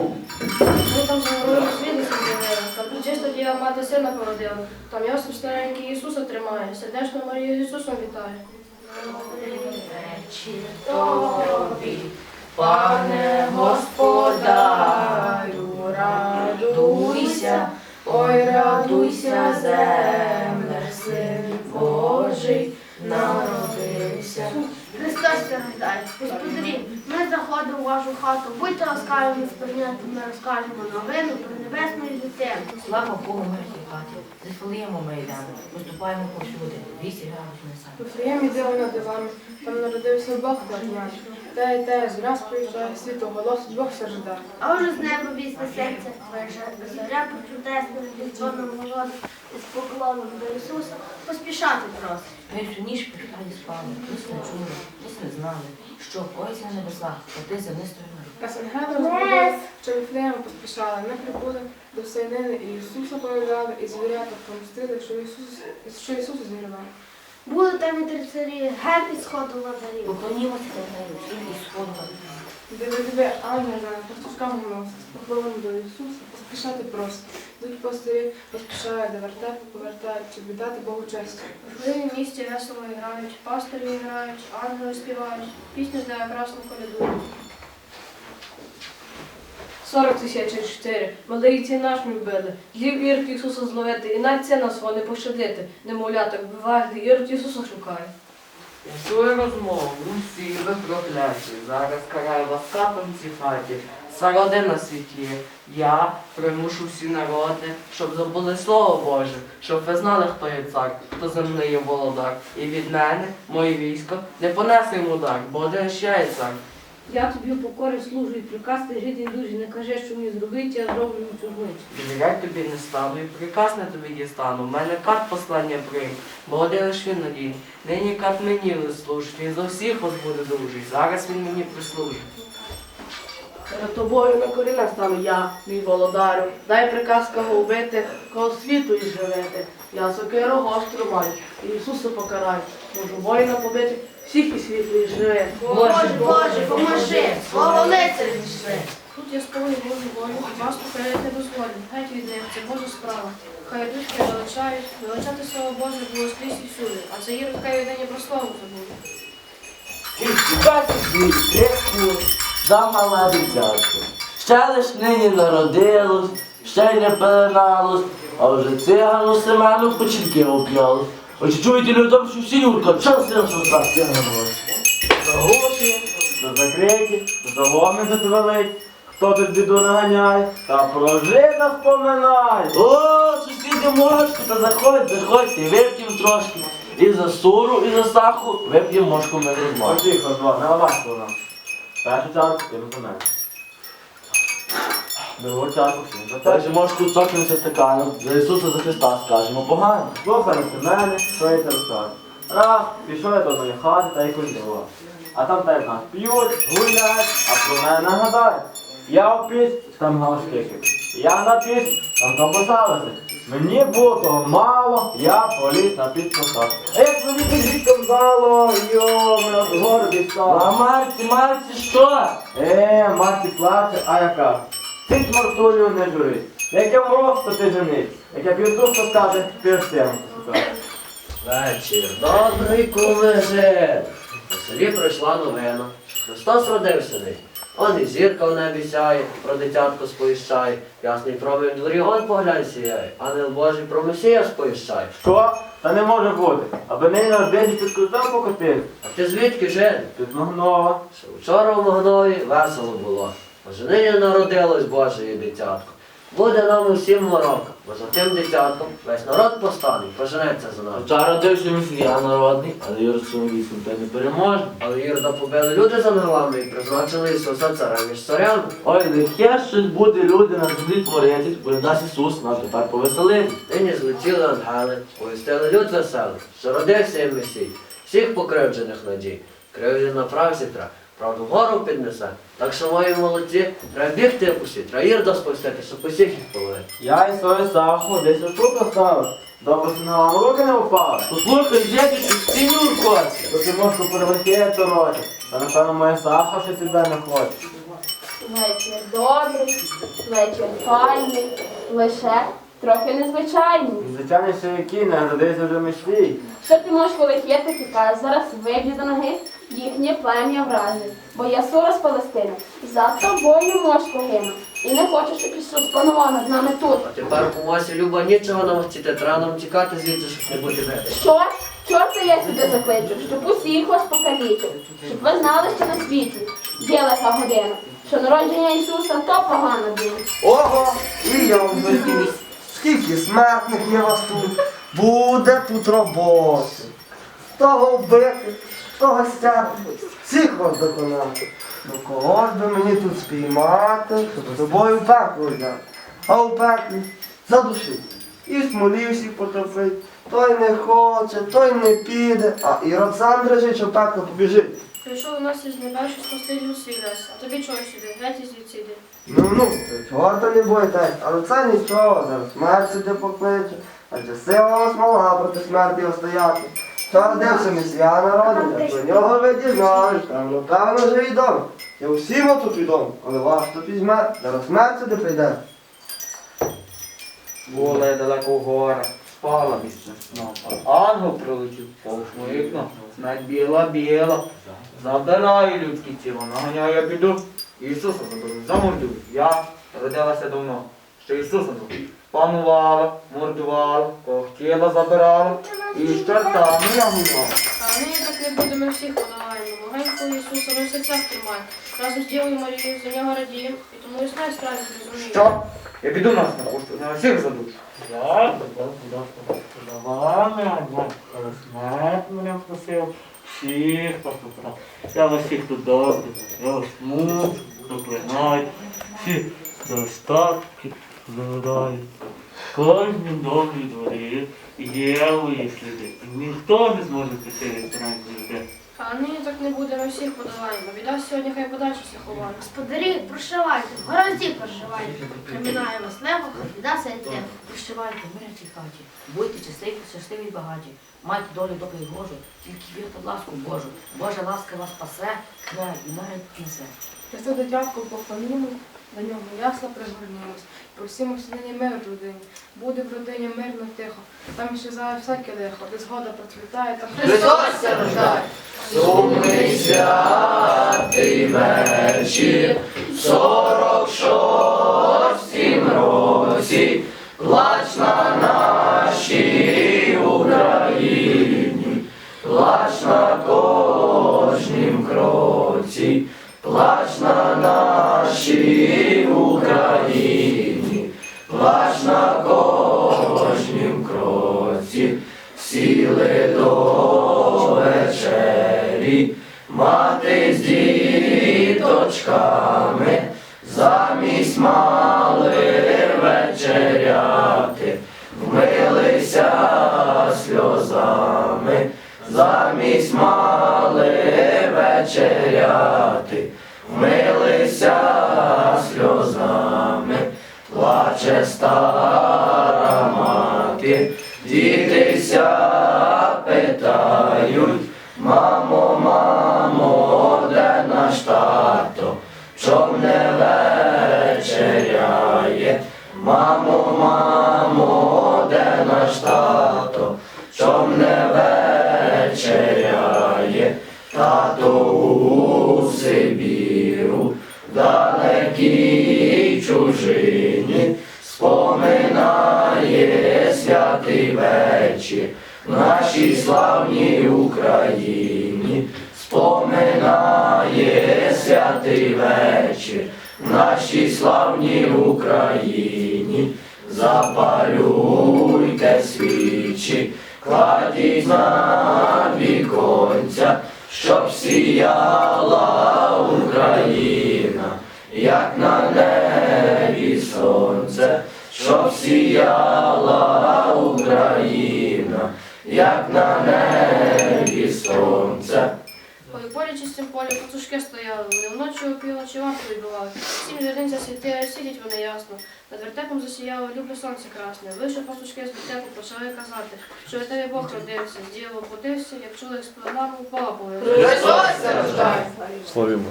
Ми там загорою світло зробили, там чисто дія мати сина породила. Там Йосип старенький Ісуса тримає, сердечно Марію Ісусом вітає. тобі, пане господарю, радуйся, ой, радуйся, земле, син Божий народився. Христос рождає. Ми вашу хату. Будьте ласкаві сприйняти, ми розкажемо новину про небесну дитину. Слава Богу, мирній хаті. З Вифлеєму ми йдемо, поступаємо повсюди. Вісі грають ми самі. Вифлеєм іде над дивами, там народився Бог наш наш. Те й те, з нас приїжджає світу, голос Бог все ждає. А вже з неба вісне серце твоє зоря почудесна, від дзвоном голос із поклоном до Ісуса. Поспішати просить. Першу ніж пішла і спали, не чули, не знали, що коїться на небесах, оти землистої морі. Нас ангели розбудили, що Вифлеєм поспішали, не прибули до Сейнини і Ісуса повідали, і звірята помстили, що Ісус, що Ісусу зігрівали. Були там і три царі, геть із сходу лазарів. Поклонімося за нею, всім і сходу. Диви, диви, ангел на пастушкам з до Ісуса, поспішати просить. Йдуть пастирі, поспішають до вертепу, повертають, щоб віддати Богу честь. В місті весело грають, пастирі грають, ангели співають, пісню для якрасно колядують. 40 тисяч і чотири. Малиці наш ми вбили. Злів Ірод Ісуса зловити, і це нас вони пощадити. Немовляток вбивають, Ірод Ісуса шукає. Свою розмову, усі ви прокляті, зараз караю вас капом в цій хаті. Вся родина світлі, я примушу всі народи, щоб забули слово Боже, щоб ви знали, хто є цар, хто земний є володар. І від мене, моє військо, не понесе йому удар, бо один ще є цар. Я тобі в покорі служу і приказ ти жити дуже, не кажи, що мені зробити, я зроблю чужницю. Довіряй тобі не стану, і приказ не тобі дістану. В мене кат послання прийм, бо один лиш він надій. Нині кат мені служить, він за всіх вас буде дружий. Зараз він мені прислужить. Тобою на коліна стану я, мій володарю. Дай приказ кого вбити, кого світу і живити. Я сокиру гостру маю, і Ісуса покараю. Можу воїна побити, всіх і світу і живе. Боже, Боже, поможи, слово лицарі зійшли. Тут я сповню Божу волю, вас покорити не дозволю. Геть від них, це Божа справа. Хай душки величають, величати слово Боже було скрізь і всюди, а це Ірод хай єдині про славу забуде. замала дитятко. Ще лиш нині народилось, ще й не пеленалось, а вже цигану Семену починки оп'ялось. Ось чуєте людям, що всі Юрка, час я що так тягнуло. Загуші, до закриті, до заломи затвелить, хто тут біду наганяє, та про жида споминає. О, сусіди мошку, та заходь, заходьте, вип'ємо трошки. І за суру, і за саху вип'ємо мошку ми розмову. Тихо, два, не лавашку нам. Першу чарку, ти мене. Другу чарку, всім за тебе. Мошку цокнемося стаканом, за Ісуса за Христа скажемо погано. Слухайте мене, що я тебе розкажу. Раз, пішов я до одної хати та й культивував. А там так нас п'ють, гуляють, а про мене нагадають. Я в піч, там галашки. Я на піч, там компосалися. Мені було того мало, я поліз на піч постав. А як мені віком дало, йо, мене горді А. Марці, Марці, що? Е, Марці плаче, а яка? Ти з Мартулію не журись. Як я мороз, то ти женись. Як я піду, то скаже, ти. Вечір добрий кумиже. У селі пройшла новина. що Христос родився нині. Он і зірка в небі сяє, про дитятко сповіщає. Ясний промінь в дворі он поглянь сіяє. Ангел Божий про Месія сповіщає. Що? Та не може бути. Аби нині на день під кутом покотив. А ти звідки жив? Під Магнова. Ще вчора в Могнові весело було. Боже нині народилось Боже дитятко. Буде нам усім морока, бо за тим дитятком весь народ постане і поженеться за нами. Хоча родився міфія народний, але своїм військом та не переможе. Але Ірда побили люди за головами і призначили Ісуса царем між царями. Ой, нехай щось буде люди на землі творити, бо не дасть Ісус нам тепер повеселити. Нині злетіли ангели, повістили люд веселий, що родився їм Месій, всіх покривджених надій. Кривді на правці тра, правду вгору піднесе. Так що мої молодці, треба бігти усі, треба Ірда спустити, щоб усіх їх половити. Я і свою саху десь отут оставив. Добре, що на вам руки не впали. Послухай, діти, що всі Юркоці. То ти можеш перевести роті. Та напевно моя саха ще тебе не хоче. Вечір добрий, вечір файний, лише трохи незвичайний. Звичайно, що які не годиться вже мислі. Що ти можеш, коли є такі каже, зараз виб'ю до ноги, їхнє плем'я вразить. Бо я сура з Палестини, за тобою мошку гину. І не хочу, щоб Ісус панував над нами тут. А тепер помося Люба нічого нам хотіти, треба нам тікати звідси, щоб не бути бити. Що? Чорта я сюди закличу, щоб усіх вас покалічу, щоб ви знали, що на світі є лиха година, що народження Ісуса то погано було. Ого, і я вам тут. Скільки смертних є вас тут? Буде тут роботи. Того вбити, того стерти, всіх вас доконати. Ну кого ж би мені тут спіймати, щоб з собою в пекло взяти. А у пеклі задушити. І смолі всіх потопить. Той не хоче, той не піде, а Ірод сам дрожить, що пекло побіжить. Прийшов у нас із небес, що спасти лес. А тобі чого сюди? Геть звідси йди. Ну ну, то чорта не боїтесь, але це нічого, зараз смерть сюди покличе, адже сила вас мала проти смерті стояти. Що родився месія народу, про нього ви дізнались, певно, певно вже відомо. Я усім тут відомо, коли вас тут візьме, зараз смерть сюди прийде. Була далеко в горах, спала місце снопа. Ангел прилетів, повз вікна, смерть біла біла. Забираю людські тіло, наганяю біду. Ісуса заберу, замордую. Я родилася давно, що заберу. Панувала, мордувала, кого хотіла забирала, і чортами гуляла. А нині так не буде, ми всіх подолаємо. Легенько Ісуса ми в серцях тримаємо. Разом з Дівою Марією за нього радіємо, і тому і страх розуміємо. Що? Я біду нас на пусту, на всіх задушу. Я давай, смерть мене вкусив. Всіх потрапив. Я вас всіх тут добре, я вас мушу, проклинаю, всі достатки завидаю. Кожній домі дворі є мої сліди. Ніхто не зможе піти від людей. А нині так не буде, ми всіх подолаємо. Біда сьогодні хай подальше все ховає. Господарі, прощавайте, в гаразді прощавайте. Примінає вас лего, хай біда сяйте. Прощавайте, мирі цій хаті. Будьте щасливі, щасливі й багаті. Майте долю добру і Божу, тільки вірте в ласку Божу. Божа ласка вас спасе, край і мирить несе. Христо дитятко поклонімо, до нього ясла пригорнімось. Просимо нині мир в родині. Буде в родині мирно тихо. Там ще зараз всяке лихо, де згода процвітає, там Христос рождає. Сумний святий вечір, сорок шостім році, плач на нашій Україні, плач на кроці, сіли до вечері, мати з діточками, замість мали вечеряти, вмилися сльозами, замість мали вечеряти, вмилися сльозами, плаче стара мати, дітися питають, мамо, мамо, де наш тато, чом не славній Україні, споминає святий вечір в нашій славній Україні, запалюйте свічі, кладіть на віконця, щоб сіяла Україна, як на небі сонце, щоб сіяла сонце. Ой, полі чистим полі пацушки стояли, вони вночі опівночі варту відбували. Сім людей засвітили, сидять вони ясно. Над вертепом засіяло любе сонце красне. Вийшов пастушки з вертепу, почали казати, що від тебе Бог родився, з дієво подився, як чоловік з планами упала повинна. Славімо.